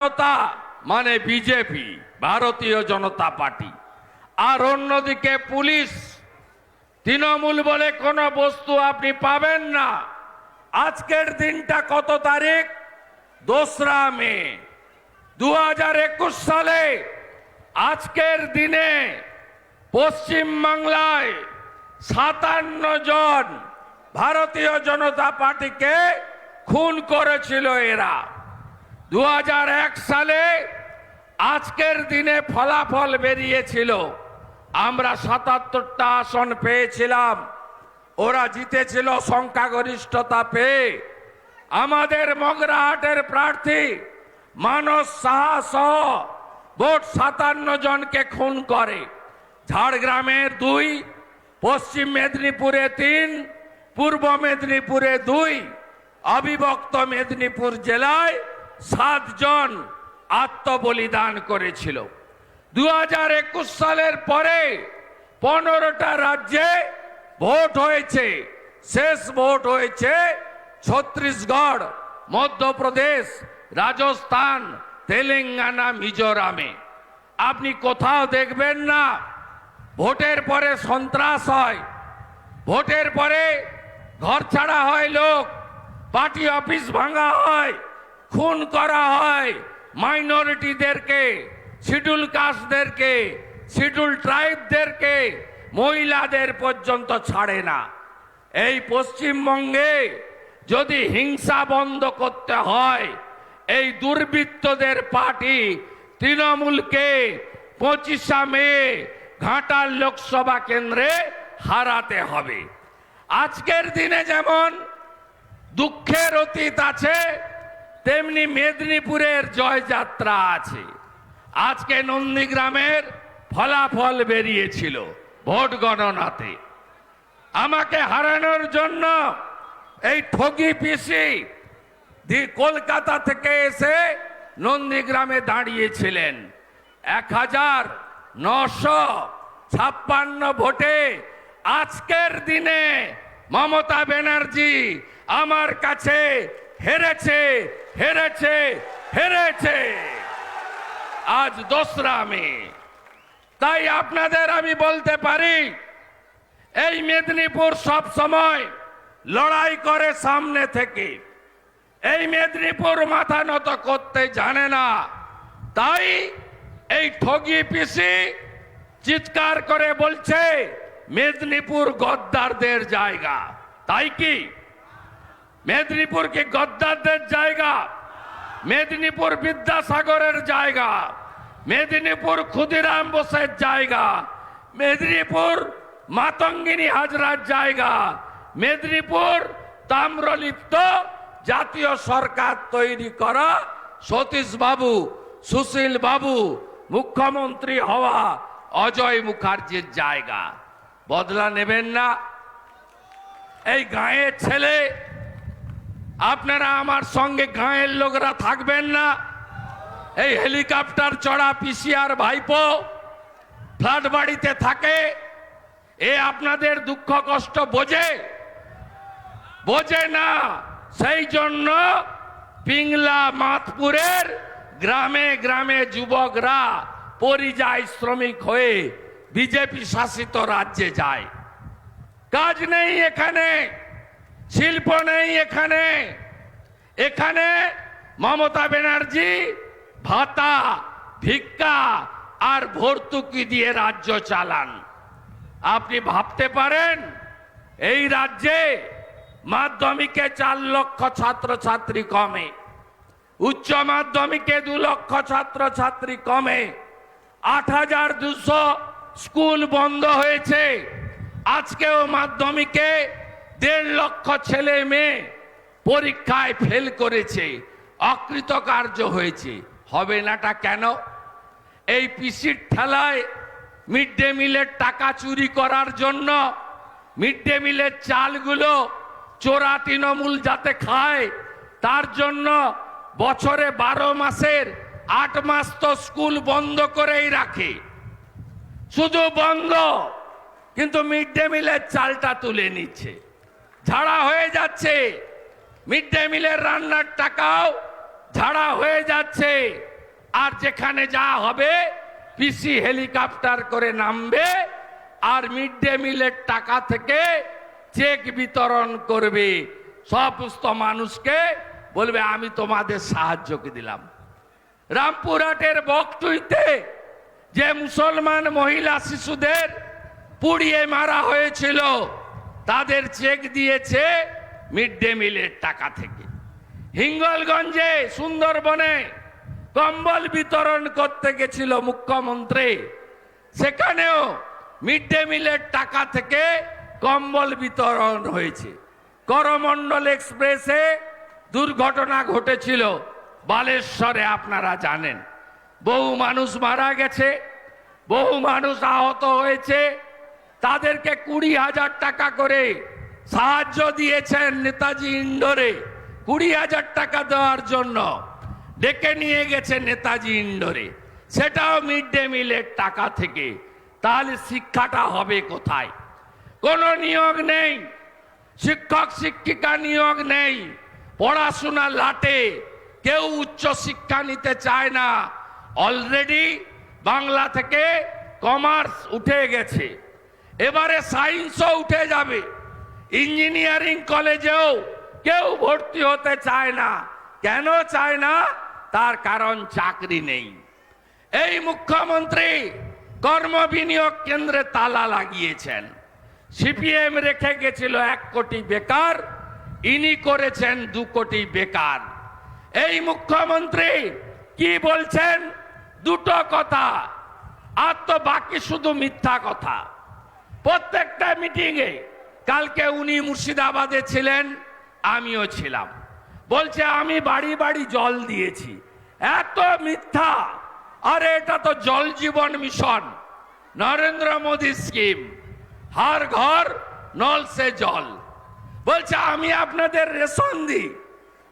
জনতা মানে বিজেপি, ভারতীয় জনতা পার্টি। আর অন্যদিকে পুলিশ, তৃণমূল বলে কোনো বস্তু আপনি পাবেন না। আজকের দিনটা কত তারিখ? দোসরা মে দু হাজার একুশ সালে। আজকের দিনে পশ্চিম বাংলায় সাতান্ন জন ভারতীয় জনতা পার্টিকে খুন করেছিল এরা। দু হাজার এক সালে আজকের দিনে ফলাফল বেরিয়েছিল। আমরা সাতাত্তরটা আসন পেয়েছিলাম। ওরা জিতেছিল সংখ্যাগরিষ্ঠতা পেয়ে। আমাদের মগরাহাটের প্রার্থী মানস সাহা সহ ভোট সাতান্ন জনকে খুন করে। ঝাড়গ্রামের দুই, পশ্চিম মেদিনীপুরে তিন, পূর্ব মেদিনীপুরে দুই, অবিভক্ত মেদিনীপুর জেলায় সাতজন আত্মবলিদান করেছিল। দু হাজার একুশ সালের পরে পনেরোটা রাজ্যে ভোট হয়েছে। শেষ ভোট হয়েছে ছত্তিশগড় মধ্যপ্রদেশ, রাজস্থান, তেলেঙ্গানা, মিজোরামে। আপনি কোথাও দেখবেন না, ভোটের পরে সন্ত্রাস হয়। ভোটের পরে ঘর ছাড়া হয় লোক, পার্টি অফিস ভাঙা হয়। খুন করা হয় মাইনরিটিদেরকে, শিডিউল কাস্টদেরকে, শিডিউল ট্রাইবদেরকে মহিলাদের পর্যন্ত ছাড়ে না। এই পশ্চিমবঙ্গে যদি হিংসা বন্ধ করতে হয়, এই দুর্বৃত্তদের পার্টি তৃণমূলকে পঁচিশা মে ঘাটাল লোকসভা কেন্দ্রে হারাতে হবে। আজকের দিনে যেমন দুঃখের অতীত আছে তেমনি মেদিনীপুরের জয়যাত্রা আছে। আজকে নন্দীগ্রামের ফলাফল বেরিয়েছিল ভোট গণনাতে। আমাকে হারানোর জন্য এই ঠগি পিসি কলকাতা থেকে এসে নন্দীগ্রামে দাঁড়িয়েছিলেন। এক হাজার নশো ছাপ্পান্ন ভোটে আজকের দিনে মমতা ব্যানার্জি আমার কাছে হেরেছে হেরেছে হেরেছে। আজ দোসরা মে। তাই আপনাদের আমি বলতে পারি, এই মেদিনীপুর সব সময় লড়াই করে সামনে থেকে। এই মেদিনীপুর মাথা নত করতে জানে না। তাই এই ঠগি পিসি চিৎকার করে বলছে, মেদিনীপুর গদ্দারদের জায়গা। তাই কি? মেদিনীপুর কি গদ্দারদের জায়গা। মেদিনীপুর বিদ্যাসাগরের জায়গা। মেদিনীপুর ক্ষুদিরাম বোসের জায়গা। মেদিনীপুর মাতঙ্গিনী হাজরার জায়গা। মেদিনীপুর তাম্রলিপ্ত জাতীয় সরকার তৈরি করা সতীশ বাবু, সুশীল বাবু, মুখ্যমন্ত্রী হওয়া অজয় মুখার্জির জায়গা। বদলা নেবেন না। এই গাঁয়ের ছেলে আপনারা আমার সঙ্গে গাঁয়ের লোকরা থাকবেন না। এই হেলিকপ্টার চড়া পিসিআর ভাইপো ফ্ল্যাট বাড়িতে থাকে। এ আপনাদের দুঃখ কষ্ট বোঝে? বোঝে না। সেই জন্য পিংলা মাতপুরের গ্রামে গ্রামে যুবকরা পরিযায়ী শ্রমিক হয়ে বিজেপি শাসিত রাজ্যে যায়। কাজ নেই এখানে। শিল্প নেই এখানে। এখানে মমতা ব্যানার্জি, ভাতা, ভিক্ষা আর ভর্তুকি দিয়ে রাজ্য চালান। আপনি ভাবতে পারেন, এই রাজ্যে মাধ্যমিকে চার লক্ষ ছাত্রছাত্রী কমে, উচ্চ মাধ্যমিকে দু লক্ষ ছাত্রছাত্রী কমে, আট হাজার দুশো স্কুল বন্ধ হয়েছে। আজকেও মাধ্যমিকে দেড় লক্ষ ছেলে মেয়ে পরীক্ষায় ফেল করেছে, অকৃতকার্য হয়েছে। হবে নাটা কেন? এই পিসির ঠেলায় মিড ডে মিলের টাকা চুরি করার জন্য মিড ডে মিলের চালগুলো চোরা তৃণমূল যাতে খায়, তার জন্য বছরে বারো মাসের আট মাস তো স্কুল বন্ধ করেই রাখে। শুধু বন্ধ, কিন্তু মিড ডে মিলের চালটা তুলে নিচ্ছে। ঝাড়া হয়ে যাচ্ছে। মিড ডে মিলের রান্নার টাকাও ঝাড়া হয়ে যাচ্ছে। আর যেখানে যা হবে, পিসি হেলিকপ্টার করে নামবে আর মিড ডে মিলের টাকা থেকে চেক বিতরণ করবে। সমস্ত মানুষকে বলবে, আমি তোমাদের সাহায্যকে দিলাম। রামপুরহাটের বকটুইতে যে মুসলমান মহিলা শিশুদের পুড়িয়ে মারা হয়েছিল তাদের চেক দিয়েছে মিড ডে মিলের টাকা থেকে। হিঙ্গলগঞ্জে সুন্দরবনে কম্বল বিতরণ করতে গেছিল মুখ্যমন্ত্রী। সেখানেও মিড ডে মিলের টাকা থেকে কম্বল বিতরণ হয়েছে। করমণ্ডল এক্সপ্রেসে দুর্ঘটনা ঘটেছিল বালেশ্বরে, আপনারা জানেন। বহু মানুষ মারা গেছে, বহু মানুষ আহত হয়েছে তাদেরকে কুড়ি হাজার টাকা করে সাহায্য দিয়েছেন নেতাজি ইন্ডোরে কুড়ি হাজার টাকা দেওয়ার জন্য ডেকে নিয়ে গেছে নেতাজি ইন্ডোরে সেটাও মিড ডে মিলের টাকা থেকে। তাহলে শিক্ষাটা হবে কোথায়? কোনো নিয়োগ নেই। শিক্ষক, শিক্ষিকা নিয়োগ নেই। পড়াশোনা লাটে। কেউ উচ্চ শিক্ষা নিতে চায় না। অলরেডি বাংলা থেকে কমার্স উঠে গেছে। এবারে সায়েন্সও উঠে যাবে। ইঞ্জিনিয়ারিং কলেজেও কেউ ভর্তি হতে চায় না। কেন চায় না? তার কারণ চাকরি নেই। এই মুখ্যমন্ত্রী কর্ম বিনিয়োগ কেন্দ্রে তালা লাগিয়েছেন। সিপিএম রেখে গেছিল এক কোটি বেকার, ইনি করেছেন দু কোটি বেকার। এই মুখ্যমন্ত্রী কি বলছেন? দুটো কথা। আর তো বাকি শুধু মিথ্যা কথা। প্রত্যেকটা মিটিংয়ে কালকে উনি মুর্শিদাবাদে ছিলেন, আমিও ছিলাম। বলছে, আমি বাড়ি বাড়ি জল দিয়েছি। এত মিথ্যা। আরে, এটা তো জল জীবন মিশন। নরেন্দ্র মোদী স্কিম। হার ঘর নল সে জল। বলছে, আমি আপনাদের রেশন দিই।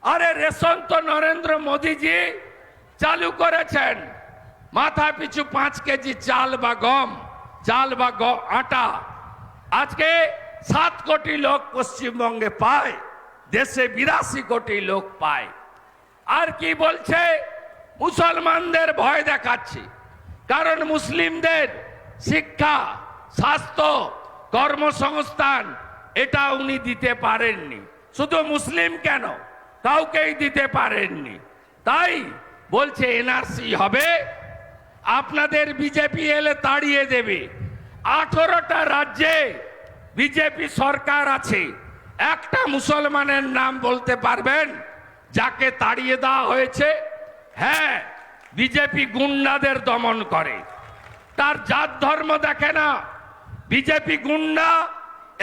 আরে, রেশন তো নরেন্দ্র মোদীজি চালু করেছেন। মাথা পিছু পাঁচ কেজি চাল বা গম। চাল বা আটা। আজকে সাত কোটি লোক পশ্চিমবঙ্গে পায়, দেশে বিরাশি কোটি লোক পায়। আর কি বলছে? মুসলমানদের ভয় দেখাচ্ছি, কারণ মুসলিমদের শিক্ষা, স্বাস্থ্য, কর্মসংস্থান, এটা উনি দিতে পারেননি। শুধু মুসলিম কেন? কাউকেই দিতে পারেননি। তাই বলছে এনআরসি হবে আপনাদের বিজেপি এলে তাড়িয়ে দেবে। আঠারোটা রাজ্যে বিজেপি সরকার আছে। একটা মুসলমানের নাম বলতে পারবেন, যাকে তাড়িয়ে দেওয়া হয়েছে। হ্যাঁ বিজেপি গুন্ডাদের দমন করে। তার জাত ধর্ম দেখে না। বিজেপি গুন্ডা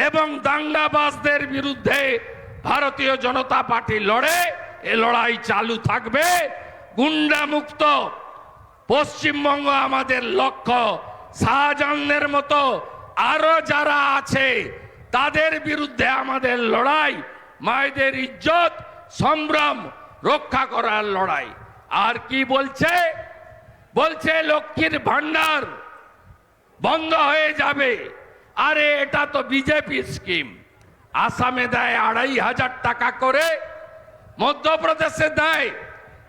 এবং দাঙ্গাবাজদের বিরুদ্ধে ভারতীয় জনতা পার্টি লড়ে, এ লড়াই চালু থাকবে। গুন্ডা মুক্ত পশ্চিমবঙ্গ আমাদের লক্ষ্য। শাহজাহানের মতো আরও যারা আছে, তাদের বিরুদ্ধে আমাদের লড়াই, মায়েদের ইজ্জত, সম্ভ্রম রক্ষা করার লড়াই। আর কি বলছে? বলছে লক্ষ্মীর ভান্ডার বন্ধ হয়ে যাবে। আরে এটা তো বিজেপি স্কিম আসামে দেয় আড়াই হাজার টাকা করে, মধ্যপ্রদেশে দেয়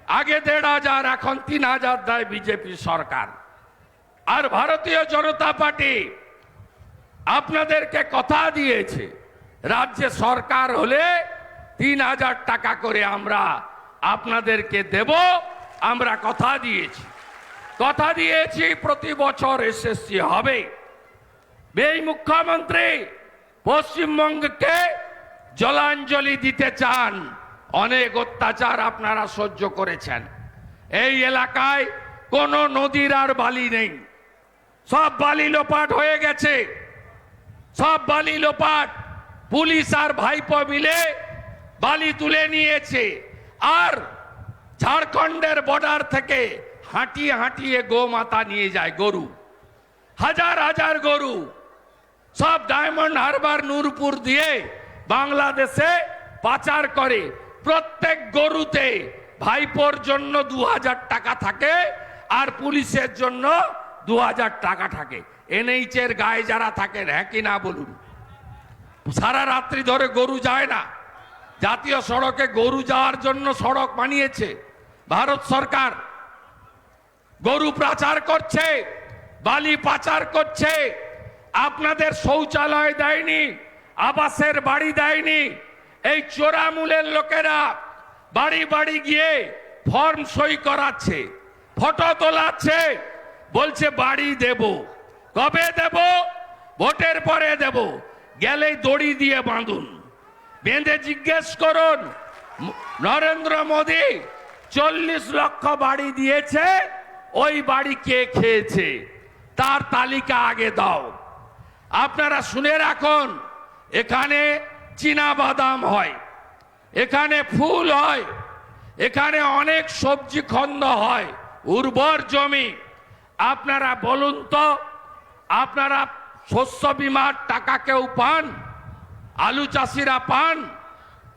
আগে দেড় হাজার, এখন তিন হাজার দেয় বিজেপি সরকার। আর ভারতীয় জনতা পার্টি আপনাদেরকে কথা দিয়েছে, রাজ্যে সরকার হলে তিন হাজার টাকা করে আমরা আপনাদেরকে দেব, আমরা কথা দিয়েছি। কথা দিয়েছি, প্রতি বছর এসএসসি হবে। এই মুখ্যমন্ত্রী পশ্চিমবঙ্গকে জলাঞ্জলি দিতে চান। অনেক অত্যাচার আপনারা সহ্য করেছেন। এই এলাকায় কোনো নদীর আর বালি নেই। সব বালি লোপাট হয়ে গেছে। সব বালি লোপাট পুলিশ আর ভাইপো মিলে বালি তুলে নিয়েছে। আর ঝাড়খণ্ডের বর্ডার থেকে হাঁটিয়ে হাঁটিয়ে গোমাতা নিয়ে যায় গরু। হাজার হাজার গরু। সব ডায়মন্ড হারবার, নূরপুর দিয়ে বাংলাদেশে পাচার করে। প্রত্যেক গরুতে ভাইপোর জন্য দু হাজার টাকা থাকে আর পুলিশের জন্য দু হাজার টাকা থাকে। এনএইচ এর গায়ে যারা থাকেন হ্যাঁ কি না বলুন? সারা রাত্রি ধরে গরু যায় না। জাতীয় সড়কে গরু যাওয়ার জন্য সড়ক বানিয়েছে ভারত সরকার। গরু পাচার করছে, বালি পাচার করছে। আপনাদের শৌচালয় দেয়নি, আবাসের বাড়ি দেয়নি এই চোরামূলের লোকেরা বাড়ি বাড়ি গিয়ে ফর্ম সই করাচ্ছে, ফটো তোলাচ্ছে, বলছে বাড়ি দেব। কবে দেব? ভোটের পরে দেব। গেলেই দড়ি দিয়ে বাঁধুন। বেঁধে জিজ্ঞেস করুন, নরেন্দ্র মোদী চল্লিশ লক্ষ বাড়ি দিয়েছে, ওই বাড়ি কে খেয়েছে? তার তালিকা আগে দাও। আপনারা শুনে রাখুন, এখানে চীনা বাদাম হয়। এখানে ফুল হয়। এখানে অনেক সবজি খন্দ হয়। উর্বর জমি। আপনারা বলুন তো, আপনারা শস্য বিমার টাকা কেউ পান? আলু চাষিরা পান?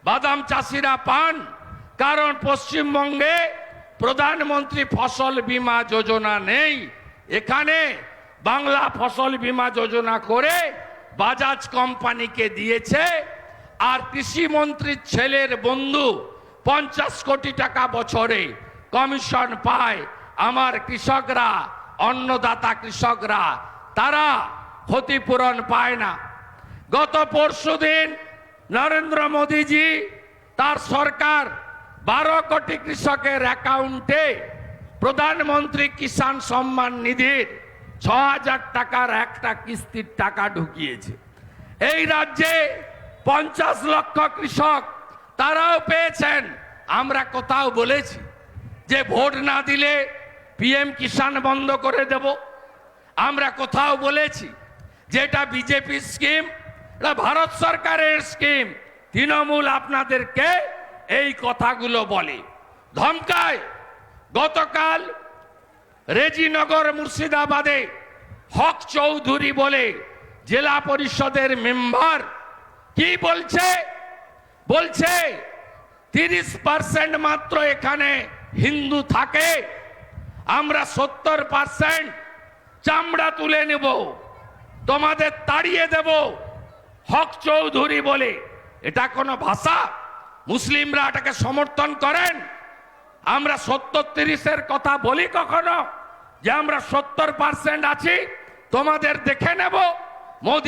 বাদাম চাষিরা পান? কারণ পশ্চিমবঙ্গে প্রধানমন্ত্রী ফসল বীমা যোজনা নেই। এখানে বাংলা ফসল বীমা যোজনা করে বাজাজ কোম্পানিকে দিয়েছে। আর কৃষিমন্ত্রীর ছেলের বন্ধু পঞ্চাশ কোটি টাকা বছরে কমিশন পায় আমার কৃষকরা, অন্নদাতা কৃষকরা, তারা ক্ষতিপূরণ পায় না। গত পরশুদিন নরেন্দ্র মোদীজি তার সরকার বারো কোটি কৃষকের অ্যাকাউন্টে প্রধানমন্ত্রী কিষাণ সম্মান নিধির ছ হাজার টাকার একটা কিস্তির টাকা ঢুকিয়েছে। এই রাজ্যে পঞ্চাশ লক্ষ কৃষক তারাও পেয়েছেন। আমরা কোথাও বলেছি যে ভোট না দিলে পিএম কিষাণ বন্ধ করে দেব। আমরা কোথাও বলেছি যেটা বিজেপি স্কিম, এটা ভারত সরকারের স্কিম। তৃণমূল আপনাদেরকে এই কথাগুলো বলে। ধমকায়, গতকাল রেজিনগর মুর্শিদাবাদে হক চৌধুরী বলে জেলা পরিষদের মেম্বার কি বলছে? বলছে, তিরিশ পার্সেন্ট মাত্র এখানে হিন্দু থাকে, আমরা সত্তর পার্সেন্ট চামড়া তুলে নেব, তোমাদের তাড়িয়ে দেব, হক চৌধুরী বলে। এটা কোনো ভাষা? মুসলিমরা এটাকে সমর্থন করেন? আমরা সত্তর তিরিশের কথা বলি কখনো? যে আমরা সত্তর পার্সেন্ট আছি, তোমাদের দেখে নেব, মোদী